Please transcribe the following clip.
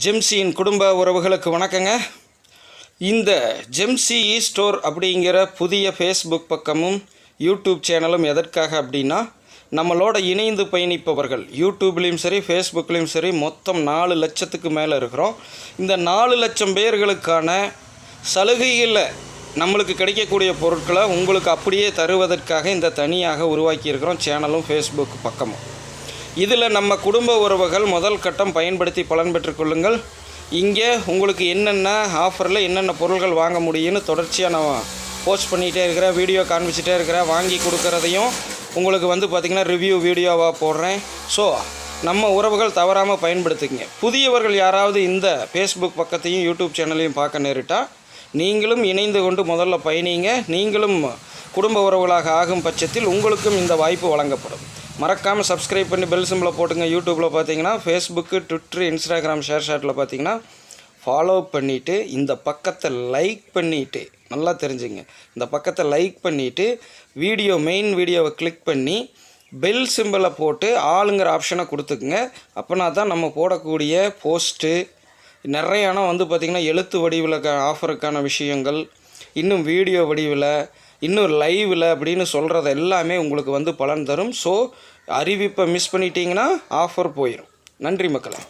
ஜெம்சியின் குடும்ப உறவுகளுக்கு வணக்கங்க. இந்த ஜெம்சி இ ஸ்டோர் அப்படிங்கிற புதிய ஃபேஸ்புக் பக்கமும் யூடியூப் சேனலும் எதற்காக அப்படின்னா நம்மளோட இணைந்து பயணிப்பவர்கள் யூடியூப்லேயும் சரி ஃபேஸ்புக்லேயும் சரி மொத்தம் நாலு லட்சத்துக்கு மேலே இருக்கிறோம். இந்த நாலு லட்சம் பேர்களுக்கான சலுகைகளில் நம்மளுக்கு கிடைக்கக்கூடிய பொருட்களை உங்களுக்கு அப்படியே தருவதற்காக இந்த தனியாக உருவாக்கியிருக்கிறோம் சேனலும் ஃபேஸ்புக் பக்கமும். இதில் நம்ம குடும்ப உறவுகள் முதல் கட்டம் பயன்படுத்தி பலன் பெற்றுக்கொள்ளுங்கள் இங்கே உங்களுக்கு என்னென்ன ஆஃபரில் என்னென்ன பொருள்கள் வாங்க முடியும்னு தொடர்ச்சியாக நான் போஸ்ட் பண்ணிகிட்டே இருக்கிறேன் வீடியோ காண்பிச்சிட்டே இருக்கிறேன் வாங்கி கொடுக்குறதையும் உங்களுக்கு வந்து பார்த்திங்கன்னா ரிவ்யூ வீடியோவாக போடுறேன். ஸோ நம்ம உறவுகள் தவறாமல் பயன்படுத்துங்க புதியவர்கள் யாராவது இந்த ஃபேஸ்புக் பக்கத்தையும் யூடியூப் சேனலையும் பார்க்க நேரிட்டால் நீங்களும் இணைந்து கொண்டு முதல்ல பயணிங்க. நீங்களும் குடும்ப உறவுகளாக ஆகும் பட்சத்தில் உங்களுக்கும் இந்த வாய்ப்பு வழங்கப்படும். மறக்காமல் சப்ஸ்கிரைப் பண்ணி பெல் சிம்பிளை போட்டுங்க. யூடியூப்பில் பார்த்தீங்கன்னா ஃபேஸ்புக்கு ட்விட்டர் இன்ஸ்டாகிராம் ஷேர் ஷாட்டில் பார்த்தீங்கன்னா ஃபாலோ பண்ணிவிட்டு இந்த பக்கத்தை லைக் பண்ணிவிட்டு நல்லா தெரிஞ்சுங்க. இந்த பக்கத்தை லைக் பண்ணிவிட்டு வீடியோ மெயின் வீடியோவை கிளிக் பண்ணி பெல் சிம்பிளை போட்டு ஆளுங்கிற ஆப்ஷனை கொடுத்துக்குங்க. அப்போனா தான் நம்ம போடக்கூடிய போஸ்ட்டு நிறையானா வந்து பார்த்திங்கன்னா எழுத்து வடிவில் ஆஃபருக்கான விஷயங்கள் இன்னும் வீடியோ வடிவில் இன்னும் லைவில் அப்படின்னு சொல்கிறது எல்லாமே உங்களுக்கு வந்து பலன் தரும். ஸோ அறிவிப்பை மிஸ் பண்ணிட்டீங்கன்னா ஆஃபர் போயிடும் நன்றி மக்களை.